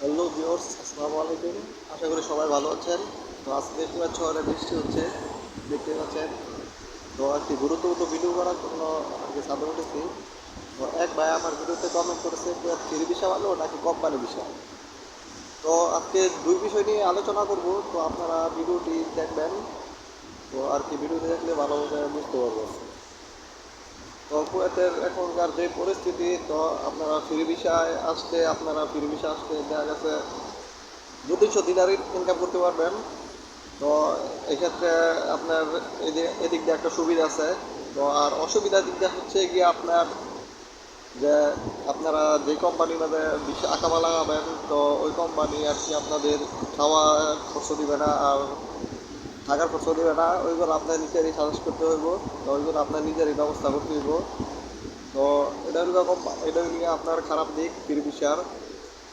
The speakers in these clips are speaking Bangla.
হ্যালো ভিউয়ার্স আসসালামু আলাইকুম। আশা করি সবাই ভালো আছেন। তো আজকে দেখতে অনেক বৃষ্টি হচ্ছে। দেখতে পাচ্ছেন, তো একটি গুরুত্বপূর্ণ ভিডিও করার জন্য আজকে ছাদে উঠেছি তো এক ভাই আমার ভিডিওতে কমেন্ট করেছে ফ্রি বিষয় ভালো নাকি কোম্পানি বিষয়? তো আজকে দুই বিষয় নিয়ে আলোচনা করব। তো আপনারা ভিডিওটি দেখবেন। তো আর কি ভিডিওটি দেখলে ভালোভাবে বুঝতে পারবেন। কুয়েতের এখনকার যে পরিস্থিতি, তো আপনারা ফ্রি বিষয় আসলে আপনারা ফ্রি বিষয় আসলে দেখা গেছে দু দিনারই ইনকাম করতে পারবেন। তো এক্ষেত্রে আপনার এদিক দিয়ে একটা সুবিধা আছে। তো আর অসুবিধার দিক দিয়ে হচ্ছে গিয়ে আপনার যে আপনারা যে কোম্পানির মধ্যে বিশ্ব আঁকামা লাগাবেন তো ওই কোম্পানি আর কি আপনাদের খাওয়া খরচ দিবে না। আর থাকার খরচ দিবে না, ওইগুলো আপনার নিজেরই সাজেস্ট করতে হইব, তো ওইগুলো আপনার নিজেরই ব্যবস্থা করতে হইব। তো এটা হলো এটা হলো আপনার খারাপ দিক, ফির বিষার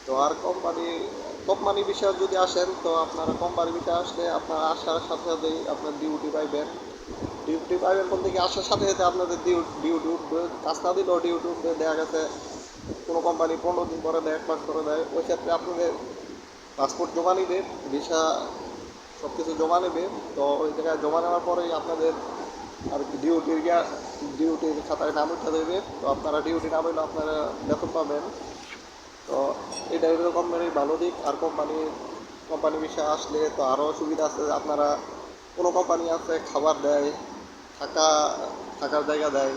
তো আর কোম্পানি কোম্পানি বিষয় যদি আসেন, তো আপনারা কোম্পানি বিষয় আসলে আপনার আসার সাথে সাথেই আপনার ডিউটি পাইবেন। ডিউটি পাইবেন বলতে কি, আসার সাথে সাথে আপনাদের ডিউটি উঠবে। কাজ না দিলেও ডিউটি উঠবে, দেখা গেছে কোনো কোম্পানি পনেরো দিন পরে দেয়, এক মাস করে দেয়। ওই ক্ষেত্রে আপনাদের পাসপোর্ট জমা নিবে ভিসা সব কিছু জমা নেবে। তো ওই জায়গায় জমা নেওয়ার পরেই আপনাদের আর কি ডিউটির গিয়া ডিউটির খাতায় নাম উঠে দেবে। তো আপনারা ডিউটি নাম হইলে আপনারা বেতন পাবেন। তো এটা হলো কোম্পানির ভালো দিক। আর কোম্পানি কোম্পানি বিষয়ে আসলে তো আরও সুবিধা আছে। আপনারা কোনো কোম্পানি আছে, খাবার দেয়, থাকা থাকার জায়গা দেয়।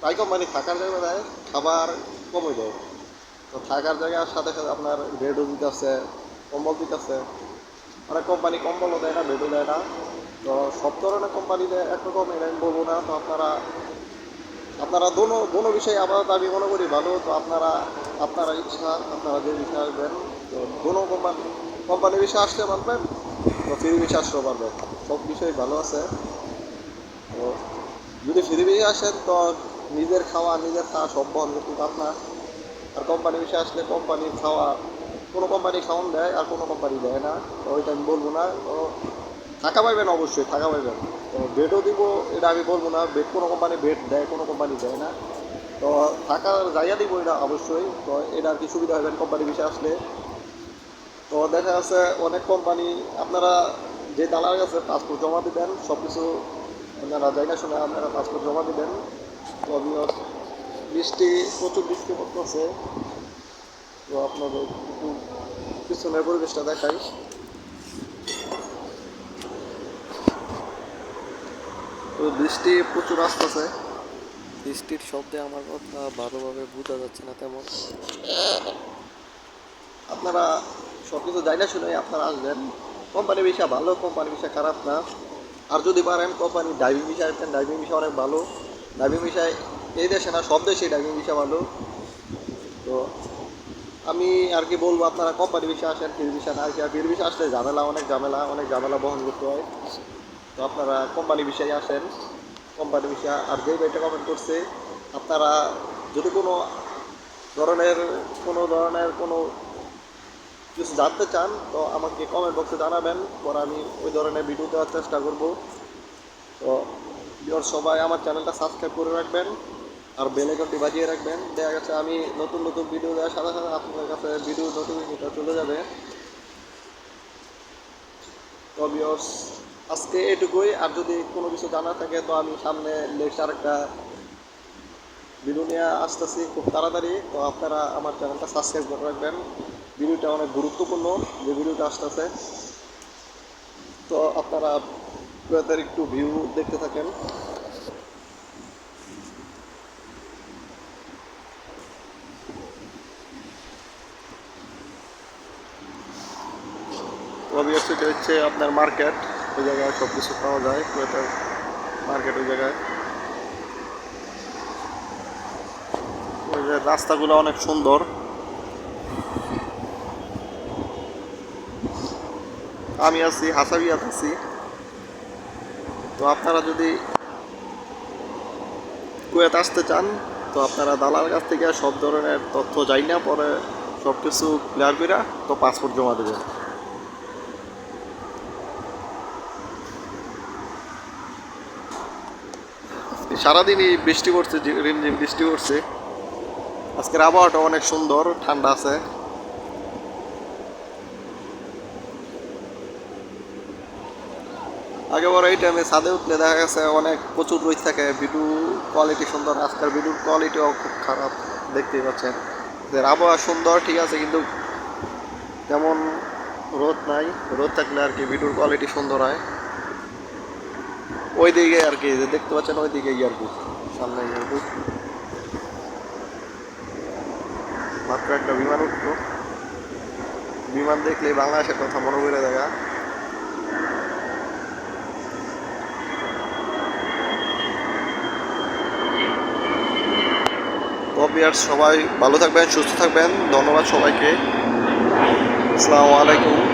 প্রায় কোম্পানি থাকার জায়গা দেয়, খাবার কমই দেয়। তো থাকার জায়গার সাথে সাথে আপনার বেডও দিতেছে, কম্বল দিতেছে। অনেক কোম্পানি কম্বলও দেয় না, বেডও দেয় না। তো সব ধরনের কোম্পানি দেয় একরকম এটা আমি বলব না, তো আপনারা আপনারা দোনো দোনো বিষয়ে আপাতত আমি মনে করি ভালো, তো আপনারা আপনারা ইচ্ছা, আপনারা যে বিষয়ে আসবেন, তো দোনো কোম্পানি কোম্পানির বিষয়ে আসতে পারবেন, তো ফ্রি বিষয়ে আসতেও পারবেন। সব বিষয় ভালো আছে। তো যদি ফ্রি বিষয়ে আসেন, তো নিজের খাওয়া নিজের খাওয়া সব বহন করতে আপনার, আর কোম্পানি বিষয়ে আসলে কোম্পানির খাওয়া কোনো কোম্পানি খাওয়ান দেয় আর কোনো কোম্পানি দেয় না, তো ওইটা আমি বলব না। তো থাকা পাইবেন অবশ্যই, থাকা পাইবেন তো বেডও দিব, এটা আমি বলব না বেড কোনো কোম্পানি বেড দেয়, কোনো কোম্পানি দেয় না। তো থাকার জায়গা দিব এটা অবশ্যই, তো এটা আর কি সুবিধা হবেন কোম্পানি বিষয়ে আসলে। তো দেখা যাচ্ছে অনেক কোম্পানি আপনারা যে দালার কাছে পাসপোর্ট জমা দিবেন সব কিছু আপনারা জায়গা শুনে আপনারা পাসপোর্ট জমা দিবেন। তো বৃষ্টি, প্রচুর বৃষ্টি পড়তেছে। তো আপনাদের একটু পিছনের পরিবেশটা দেখাই। তো বৃষ্টি প্রচুর আসতেছে। বৃষ্টির শব্দে আমার কথা ভালোভাবে বোঝা যাচ্ছে না তেমন। আপনারা সব কিছু জায়গা শুনে আপনারা আসবেন। কোম্পানি বিষয় ভালো কোম্পানি বিষয় খারাপ না। আর যদি পারেন কোম্পানি ড্রাইভিং বিষয় আসবেন ড্রাইভিং বিষয় অনেক ভালো। ড্রাইভিং বিষয় এই দেশে না সব দেশে ড্রাইভিং বিষয় ভালো। তো আমি আর কি বলব, আপনারা কোম্পানি বিষয়ে আসেন ফির বিষয় না আসি, আর ফির বিষয় আসলে ঝামেলা, অনেক ঝামেলা অনেক ঝামেলা বহন করতে হয়। তো আপনারা কোম্পানি বিষয়ে আসেন কোম্পানি বিষয়ে আর যেই বইটা কমেন্ট করছে, আপনারা যদি কোনো ধরনের কোনো ধরনের কোনো কিছু জানতে চান, তো আমাকে কমেন্ট বক্সে জানাবেন, পরে আমি ওই ধরনের ভিডিও দেওয়ার চেষ্টা করব। তো সবাই আমার চ্যানেলটা সাবস্ক্রাইব করে রাখবেন। আর বেল আইকনটি বাজিয়ে রাখবেন। দেখা গেছে আমি নতুন নতুন ভিডিও দেওয়ার সাথে সাথে আপনাদের কাছে ভিডিও নোটিফিকেশনটা চলে যাবে। তো আজকে এটুকুই। আর যদি কোনো কিছু জানা থাকে, তো আমি সামনে নেক্সট আরেকটা ভিডিও নিয়ে আসতেছি খুব তাড়াতাড়ি। তো আপনারা আমার চ্যানেলটা সাবস্ক্রাইব করে রাখবেন। ভিডিওটা অনেক গুরুত্বপূর্ণ, যে ভিডিওটা আসতেছে। তো আপনারা একটু ভিউ দেখতে থাকেন। অবভিয়াসলি হচ্ছে আপনার মার্কেট ওই জায়গায় সব কিছু পাওয়া যায় কুয়েতের মার্কেট ওই জায়গায়। ওই যে রাস্তাগুলো অনেক সুন্দর। আমি আছি, হাসাবিয়াত আছি। তো আপনারা যদি কুয়েত আসতে চান, তো আপনারা দালাল কাছ থেকে সব ধরনের তথ্য যাই না পরে সব কিছু ক্লিয়ার করে তো পাসপোর্ট জমা দেবেন। সারাদিন এই বৃষ্টি পড়ছে রিমঝিম বৃষ্টি পড়ছে। আজকের আবহাওয়াটা অনেক সুন্দর, ঠান্ডা আছে। আগে বড় এই টাইমে ছাদে উঠলে দেখা গেছে অনেক প্রচুর রোদ থাকে, ভিডিও কোয়ালিটি সুন্দর আজকাল ভিডিওর কোয়ালিটিও খুব খারাপ, দেখতেই পাচ্ছেন। যে আবহাওয়া সুন্দর, ঠিক আছে, কিন্তু যেমন রোদ নাই। রোদ থাকলে আর কি ভিডিওর কোয়ালিটি সুন্দর হয়। ওই দিকে আর কি দেখতে পাচ্ছেন ওই দিকে ইয়ারবুক সামনে ইয়ারবুক মাত্র একটা বিমান উঠল। বিমান দেখলে বাংলাদেশের কথা মনে করে দেখা আর সবাই ভালো থাকবেন, সুস্থ থাকবেন, ধন্যবাদ সবাইকে। আসসালামু আলাইকুম।